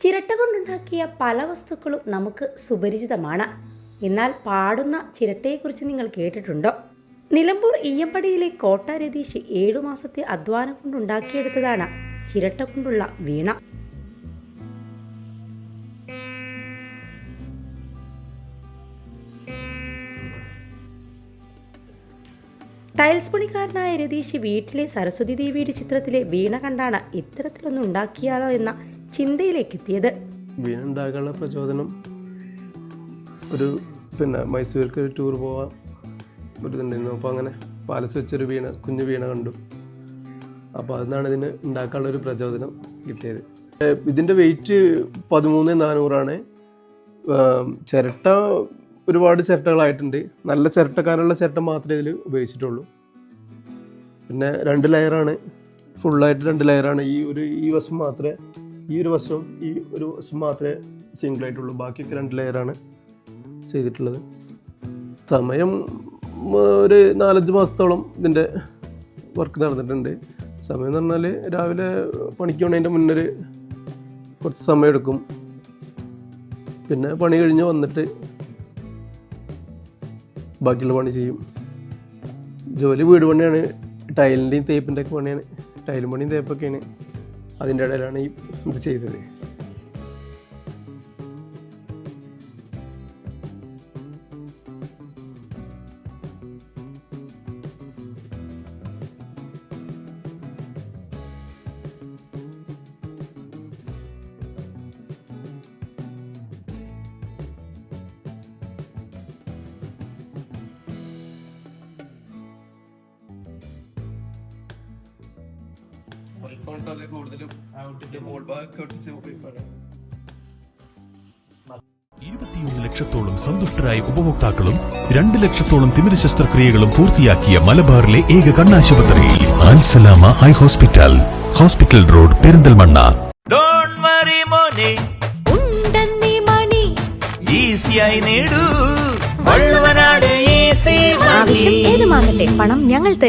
ചിരട്ട കൊണ്ടുണ്ടാക്കിയ പല വസ്തുക്കളും നമുക്ക് സുപരിചിതമാണ്. എന്നാൽ പാടുന്ന ചിരട്ടയെക്കുറിച്ച് നിങ്ങൾ കേട്ടിട്ടുണ്ടോ? നിലമ്പൂർ ഈയമ്പടിയിലെ കോട്ട രതീഷ് ഏഴു മാസത്തെ അധ്വാനം കൊണ്ടുണ്ടാക്കിയെടുത്തതാണ് ചിരട്ട കൊണ്ടുള്ള വീണ. ടൈൽസ് പണിക്കാരനായ രതീഷ് വീട്ടിലെ സരസ്വതി ദേവിയുടെ ചിത്രത്തിലെ വീണ കണ്ടാണ് ഇത്തരത്തിലൊന്നും ഉണ്ടാക്കിയാലോ എന്ന ചിന്തയിലേക്ക് എത്തിയത് വീണ ഉണ്ടാക്കാനുള്ള പ്രചോദനം ഒരു പിന്നെ മൈസൂർക്ക് ടൂർ പോവാൻ ഒരു ഇതുണ്ടായിരുന്നു അപ്പോൾ അങ്ങനെ പാലസ് വെച്ചൊരു വീണ കുഞ്ഞു വീണ കണ്ടു. അപ്പോൾ അതിനാണ് ഇതിന് ഉണ്ടാക്കാനുള്ള ഒരു പ്രചോദനം കിട്ടിയത്. ഇതിന്റെ വെയിറ്റ് പതിമൂന്ന് നാനൂറാണ്. ചിരട്ട ഒരുപാട് ചിരട്ടകളായിട്ടുണ്ട്. നല്ല ചിരട്ടക്കാരുള്ള ചിരട്ട മാത്രമേ ഇതിൽ ഉപയോഗിച്ചിട്ടുള്ളൂ. പിന്നെ രണ്ട് ലെയറാണ് ഫുള്ളായിട്ട് രണ്ട് ലെയറാണ് ഈ ഒരു ഈ വശം മാത്രമേ ഈ ഒരു വശവും ഈ ഒരു വശം മാത്രമേ സിംഗിൾ ആയിട്ടുള്ളൂ. ബാക്കിയൊക്കെ രണ്ട് ലെയറാണ് ചെയ്തിട്ടുള്ളത്. സമയം ഒരു നാലഞ്ച് മാസത്തോളം ഇതിന്റെ വർക്ക് നടന്നിട്ടുണ്ട്. സമയം എന്ന് പറഞ്ഞാൽ രാവിലെ പണിക്ക് പോണതിന്റെ മുന്നൊരു കുറച്ച് സമയം എടുക്കും. പിന്നെ പണി കഴിഞ്ഞ് വന്നിട്ട് ബാക്കിയുള്ള പണി ചെയ്യും. ജോലി വീട് പണിയാണ് ടൈലിന്റെയും തേപ്പിന്റെ ഒക്കെ പണിയാണ്. ടൈലും പണിയും തേപ്പൊക്കെയാണ്. അതിന്റെ ഇടയിലാണ് ഈ ഇത് ചെയ്തത്. കൂടുതലും ഔട്ടിന്റെ മോൾ ഭാഗമൊക്കെ ഒട്ടിച്ച് പ്രിഫർ ഇരുപത്തിയൊന്ന് ലക്ഷത്തോളം സന്തുഷ്ടരായ ഉപഭോക്താക്കളും രണ്ട് ലക്ഷത്തോളം തിമിര ശസ്ത്രക്രിയകളും പൂർത്തിയാക്കിയ മലബാറിലെ ഏക കണ്ണാശുപത്രി Ansalama high hospital hospital road Perinthalmanna. ഈസിയായി നേടൂ. വള്ളുവനാട് ഈസി ആവശ്യം ഏതുമാകട്ടെ പണം ഞങ്ങൾ തരും.